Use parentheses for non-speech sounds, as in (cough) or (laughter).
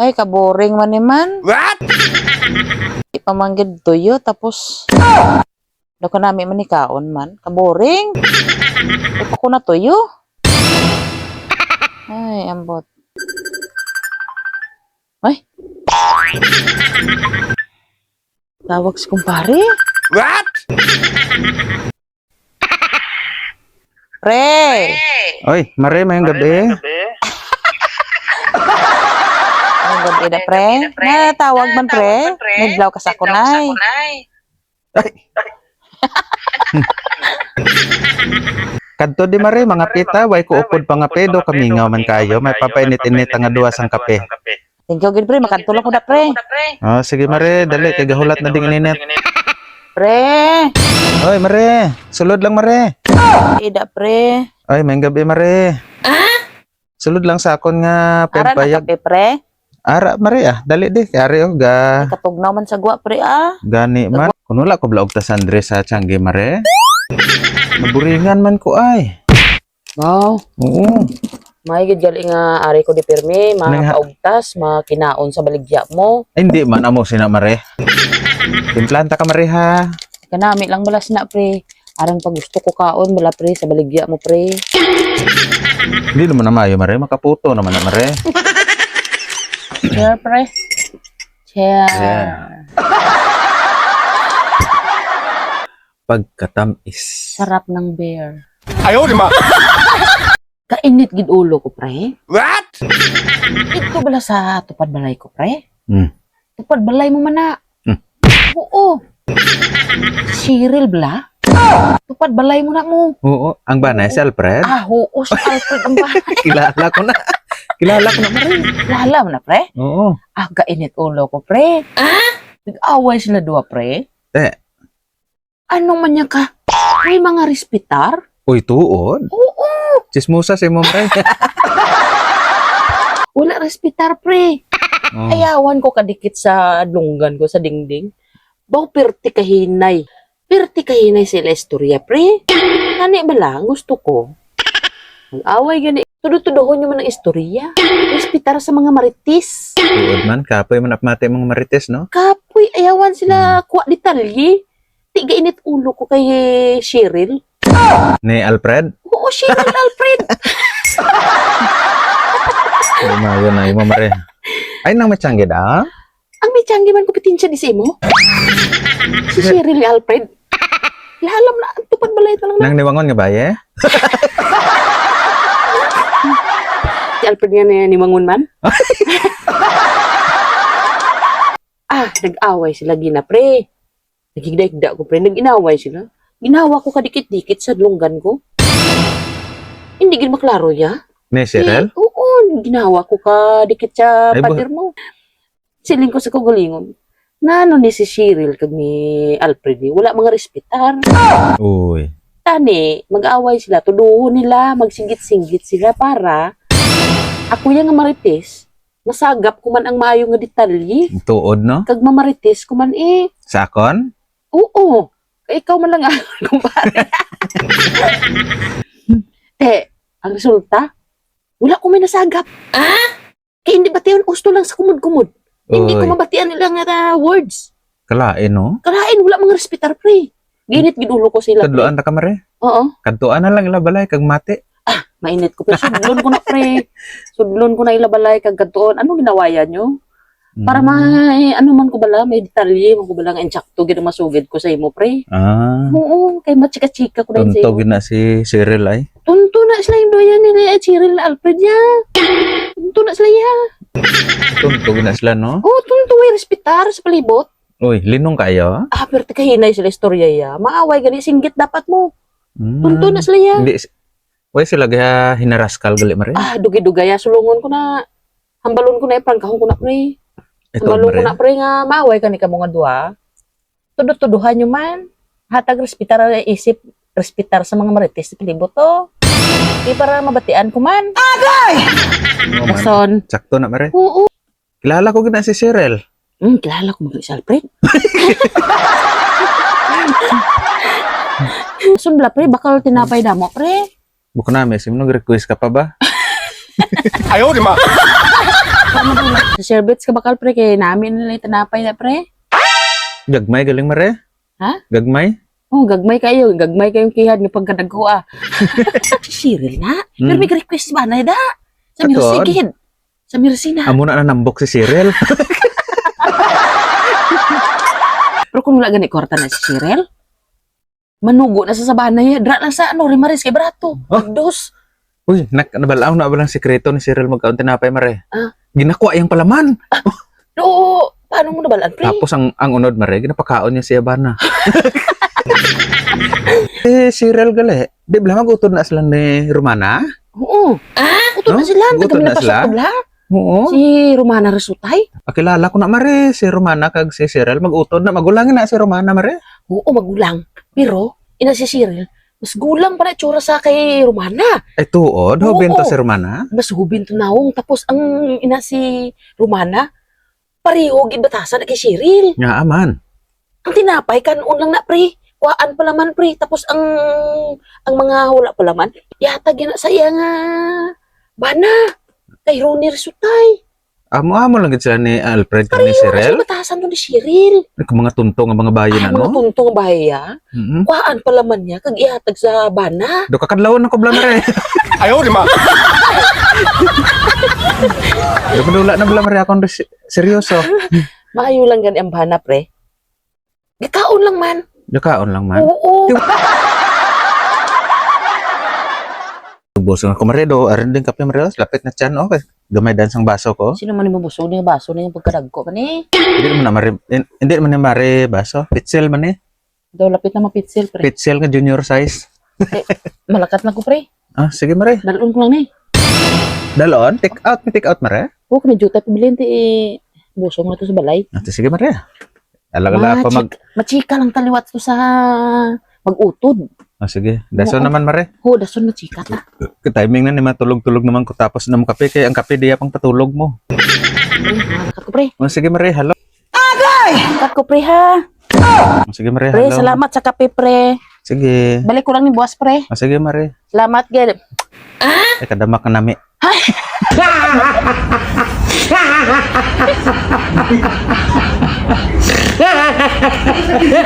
Ay, kaboring man ni man. What? Di pa manggid tuyo, tapos... Do ko nami man ni kaon man. Kaboring. Pa ko na tuyo. Ay, ambot. Ay. Tawag si kumpare. What? Pre! Oy, Mare, mayong gabi. Ang gabi na, pre. Natawag man, pre. Naglaw ka sa kunay. (laughs) Kadto di Mare, mga pita, way ko upod pa nga pedo, kamingaw man kayo, may papainit-init nga duwa sang kape. Thank you, gid, pre. Makantulong ko na, pre. Oh, sige Mare, dali, kay gahulat na ding ininit. Pre! Oy, Mare, sulod lang Mare. Ida, pre. Oy, mayong gabi Mare. Sulod lang sa akon nga Ara na pempayag. kape, pre. Ara, Mare ah, dali di, kari oh, ga, Katugnaw man sa gwa, pre, ah. gani man. Kuno la ko blaog ta sa Andres sa Changi Mare. Naburingan man ko ay. Wow. Oo. May gid gali nga ari ko di pirmi, makaugtas, makinaon sa baligya mo. Ay, hindi man amo sina Mare. Timplanta ka Mare ha. Kanami lang balas na, pre. Arang pag gusto ko kaon, bala, pre, sa baligya mo, pre. Hindi naman na mayo Mare, makaputo naman na Mare. Cheer, pre. Cheer. Yeah. Pagkatamis. Sarap ng beer. Ayaw di ma. Kainit gid ulo ko, pre. What? Ito bala sa tupad balay ko, pre. Hmm. Tupad balay mo man na. Hmm. Oo. Cyril bala? Tupad balay mo na mo. Oo, ang banay si Alfred. Ah, oo, si Alfred ang bahay. (laughs) Kilala ko na. Kilala ko na Mare. Lala mo na, pre. Oo. Ah, kainit ulo ko, pre. Ah? Nag-away sila dua, pre. Eh. Anong manya ka? May mga respitar? Uy, tuod. Oo. Chismosa si mo Mare. (laughs) Wala respitar, pre. Oo. Ayawan ko kadikit sa lunggan ko, sa dingding. Baw, perti kahinay. Perti kahinay sila istorya, pre. Kani ba lang, gusto ko. Mag-away gani. Tudo-tudohon nyo man ang istorya. Respitar sa mga maritis. Tuod man, kapoy man apmate mga marites, no? Kapoy, ayawan sila kuha detalye. Tiga init ulo ko kay Cheryl. Ni Alfred. Oo, Cheryl Alfred. (laughs) Lumayo na yung Mare. Ay, nang matsyangge da. Ang may tiyanggi man kompetensya di sa imo. Si Cheryl Alfred. Lalam na, tupad balay ito lang na. Nang niwangon nga ba, eh? (laughs) Si Alfred nga na ni Mangun man. (laughs) ah, nag-away sila gina, pre. Nagigda-igda ko, pre. Nag-inaway sila. Ginawa ko kadikit-dikit sa lunggan ko. Hindi gin maklaro ya. Ni Cheryl. Eh, oo, ginawa ko ka dikit sa Ay, pader mo. Siling ko sa kugulingon. Nano ni si Cheryl kag ni Alfred, eh, wala mga respitar. Uy. Tani, mag-away sila, tuduhon nila, magsinggit-singgit sila para ako yung nga marites, masagap ko man ang maayo nga detalye, Tuod, no? kag mamarites ko man eh, Sakon? oo, kay ikaw man lang ang (laughs) kumpare. (laughs) eh, ang resulta, wala ko may nasagap. Ah? Kaya hindi batian usto lang sa kumod-kumod. Hindi ko mabatian nila nga uh, words. Kalain, no? Kalain, wala mga respitar, pre. Ginit ginulo ko sila. Kadloan ta ka, Mare. Oo. Kadtuan na lang ila balay, kag mate. Mainit ko. Pero sudlon ko na, pre. Sudlon ko na ilabalay kag kadtuon. Anong ginawayan nyo? Para Mm. may, ano man ko bala, may detalye, man ko bala nga insakto, gina masugid ko sa imo, pre. Ah. Oo, kay machika-chika ko na yun sa imo. na si Cyril ay. Tunto na sila yung doyan nila at Cyril Alfred ya. Tunto na sila ya. Tuntog na sila, no? Oo, tunto may respitar sa palibot. Uy, linong kayo? Ah, pero kahinay sila istorya ya. Maaway gani, singgit dapat mo. Mm. Tunto na sila ya. Hindi. Uy, sila gaya hinaraskal gali, Mare. Ah, dugi-dugaya, sulungon ko na. Hambalon ko na, prangkahon ko na, pre. Malung ko na pre nga maaway ka ni ka mga duha. Tudot-tuduhan nyo man. Hatag respitar isip, respitar sa mga marites sa palibot to. Di para mabatian ko man. Man. Kason, Sakto na, Mare. oo. Kilala ko gina si Cyril. Hmm, kilala ko mga si Alfred. Sunbla pre, bakal tinapay damo pre. Buko na, may sim nag-request ka pa ba? (laughs) Ayaw di ma. Sa (laughs) sherbets ka bakal pre kay namin nila itanapay na pre. Gagmay galing mare? Ha? Gagmay? Oh, gagmay kayo, gagmay kayong kihad nga pagkadagko ah. (laughs) Cyril na. Pero Mm. may request ba na da? Sa. Mirsi. Sa Mirsi na. Amo na nambok si Cyril. Pero kung wala gani kwarta na si Cyril, manugo na sa sabana niya. Dra lang sa ano, Rimaris kay Brato. Oh. Dos. Uy, nak nabalaw na balang sekreto ni Cyril magkaon tinapay mare. Ah. Ginakwa yung palaman. (laughs) Oo, paano mo nabalaan, pre? Tapos ang ang unod mare, ginapakaon niya si Abana. (laughs) eh, Cyril gali. Di ba magutod na sila ni Romana? Oo. Ah, uto na No? sila. Uto Taga na na sila? sila. Oo. Si Romana Resutay. Akilala ko na mare, si Romana kag si Cyril magutod na magulangin na si Romana mare. Oo, magulang. Pero, ina si Cyril, mas gulang pa na tsura sa kay Romana. Ay tuod, Oo. hobin to si Romana. Mas hubin to naong. Tapos, ang ina si Romana, pareho gid batasan na kay Cyril. Nga aman. Ang tinapay, kanon lang na, pre. Kuhaan pa laman, pre. Tapos, ang ang mga wala pa laman, yatag yan na sa iya nga bana. Kay Ronnie Resutay. Amo-amo lang gid sila ni Alfred kag ni Pareho na Cyril. siya batasan to ni Cyril. Kung mga tuntong ang mga bayan Ay, mga ano. tuntong bahaya. Mm-hmm. Kuhaan pa laman niya, kag ihatag sa bana. Do kakadlawon ako bala mare. Ayaw, di ma. Do kadula na bala mare akong res- seryoso. Maayo lang gani ang bana, pre. Gikaon lang man. Dakaon lang man. Oo. Ubos nga ko mare do, arin din kape mare, lapit na tiyan okay. Gamay dan sang baso ko. Sino man yung busog niya baso na yung pagkadagko man eh. Hindi man na mare, hin- hindi man na mare baso. Pitzel man eh. Daw lapit na mapitsil, pre. Pitzel nga junior size. Malakat lang ko, pre. Ah, sige mare. Dalon ko lang ni. Dalon, take out, take out mare. Oo, kami juta pabilin ti eh. Busog na to sa balay. Ah, sige mare. Alagala pa mag Machika lang taliwat to sa mag-utod. Ah, sige. Daso Oo. naman mare. Ho, dason machika ta. Timing na ni matulog-tulog naman ko tapos na mo kape kay ang kape diya pang patulog mo. (laughs) Malakat ko, pre. Ah, sige mare, hello. Malakat ko, pre, ha. Ah, Sige mare, Pre, hello. salamat sa kape, pre. Sige. Balik ko lang ni boss, pre. Ah, sige mare. Salamat, gid. Ay, kadama ka nami. (laughs)